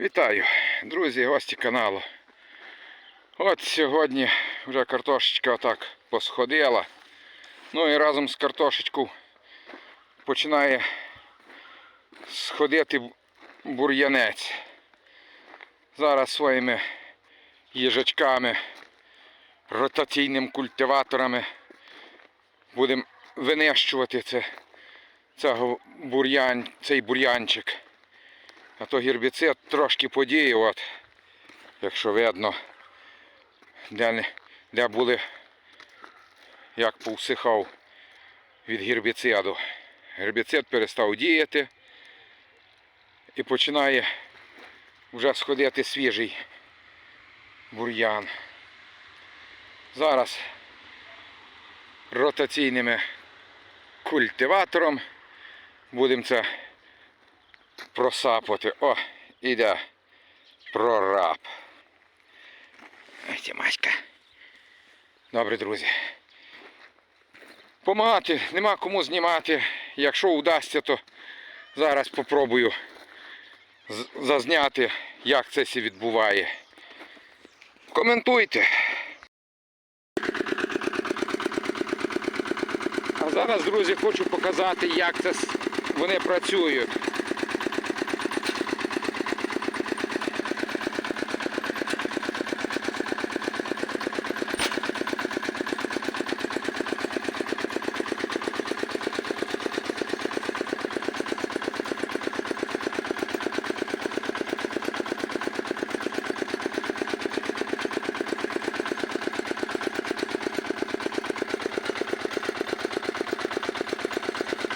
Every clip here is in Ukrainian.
Вітаю, друзі, гості каналу. От сьогодні вже картошечка отак посходила. Ну і разом з картошечкою починає сходити бур'янець. Зараз своїми їжачками, ротаційним культиваторами будемо винищувати це, цього бур'ян, цей бур'янчик. А то гербіцид трошки подіяв, от, якщо видно, де, де були, як повсихав від гербіциду. Гербіцид перестав діяти і починає вже сходити свіжий бур'ян. Зараз ротаційними культиватором будемо це просапати. О, іде прораб. Ось ця Маська. Добре, друзі. Помагати, нема кому знімати. Якщо вдасться, то зараз попробую зазняти, як це все відбуває. Коментуйте. А зараз, друзі, хочу показати, як це вони працюють.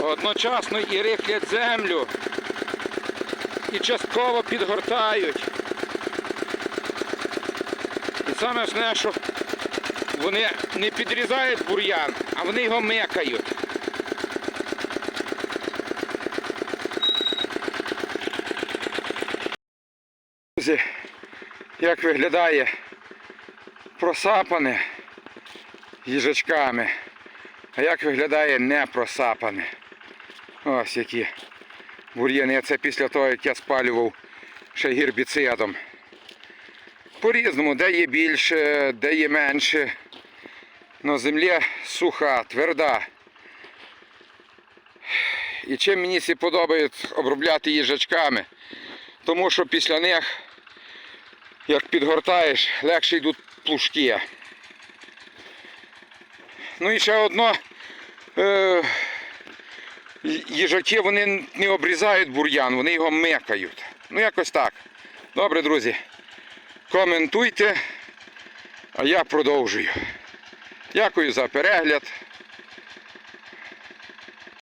Одночасно і рихлять землю, і частково підгортають. І саме основне, що вони не підрізають бур'ян, а вони його мекають. Як виглядає просапане їжачками, а як виглядає не просапане. Ось які бур'яни. Це після того, як я спалював ще гербіцидом. По-різному, де є більше, де є менше. Но земля суха, тверда. І чим мені всі подобається обробляти їжачками, тому що після них, як підгортаєш, легше йдуть плужки. Ну і ще одно. Е, Їжаки вони не обрізають бур'ян, вони його мекають. Ну якось так. Добре, друзі. Коментуйте, а я продовжую. Дякую за перегляд.